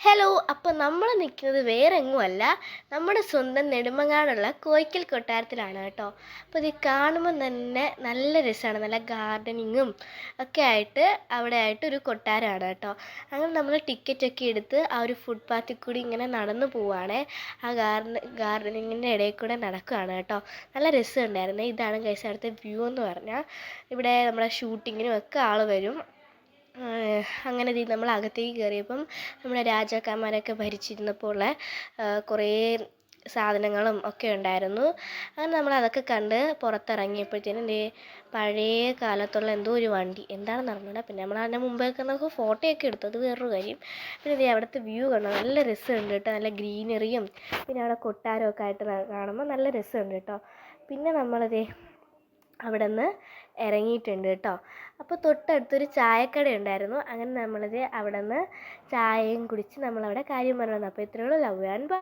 Hello അപ്പോൾ നമ്മൾ നിൽക്കുന്നത് വേറെ എങ്ങുമല്ല നമ്മുടെ സ്വന്തം നെടുമങ്ങാടുള്ള കോയിക്കൽ കൊട്ടാരത്തിലാണ് കേട്ടോ. അപ്പോൾ ഇത് കാണുമ്പോൾ തന്നെ നല്ല രസമാണ് നല്ല ഗാർഡനിങ്ങും ഒക്കെ ആയിട്ട് അവിടെ ആയിട്ട് ഒരു കൊട്ടാരമാണ് കേട്ടോ. അങ്ങനെ നമ്മൾ ടിക്കറ്റ് ഒക്കെ എടുത്ത് ആ ഒരു ഫുഡ് ഫുട്പാത്തിൽ കൂടി ഇങ്ങനെ നടന്നു പോവുകയാണേ ആ ഗാർഡൻ ഗാർഡനിങ്ങിന്റെ ഇടയിൽ കൂടെ നടക്കുകയാണ് കേട്ടോ. നല്ല രസമുണ്ടായിരുന്നു. ഇതാണ് കൈസ് അടുത്ത വ്യൂ എന്ന് പറഞ്ഞാൽ ഇവിടെ നമ്മുടെ ഷൂട്ടിങ്ങിനും ഒക്കെ ആൾ വരും. അങ്ങനെ ദേ നമ്മൾ അകത്തേക്ക് കയറിയപ്പം നമ്മുടെ രാജാക്കന്മാരൊക്കെ ഭരിച്ചിരുന്നപ്പോൾ ഉള്ള കുറേ സാധനങ്ങളും ഒക്കെ ഉണ്ടായിരുന്നു. അങ്ങനെ നമ്മൾ അതൊക്കെ കണ്ട് പുറത്തിറങ്ങിയപ്പോഴത്തേനും പഴയ കാലത്തുള്ള എന്തോ ഒരു വണ്ടി എന്താണെന്ന് അറിഞ്ഞൂടാ. പിന്നെ നമ്മൾ അതിന്റെ മുമ്പേ നമുക്ക് ഫോട്ടോയൊക്കെ എടുത്തു. അത് വേറൊരു കാര്യം. പിന്നെ ഇതേ അവിടുത്തെ വ്യൂ കണ്ടോ? നല്ല രസമുണ്ട് കേട്ടോ. നല്ല ഗ്രീനറിയും പിന്നെ അവിടെ കൊട്ടാരമൊക്കെ ആയിട്ട് കാണുമ്പോൾ നല്ല രസമുണ്ട് കേട്ടോ. പിന്നെ നമ്മളതേ അവിടെ നിന്ന് ഇറങ്ങിയിട്ടുണ്ട് കേട്ടോ അപ്പോൾ തൊട്ടടുത്തൊരു ചായക്കട ഉണ്ടായിരുന്നു. അങ്ങനെ നമ്മളത് അവിടെ നിന്ന് ചായയും കുടിച്ച് നമ്മളവിടെ കാര്യം പറഞ്ഞു അപ്പോൾ ഇത്രയേ ഉള്ളൂ. Love and by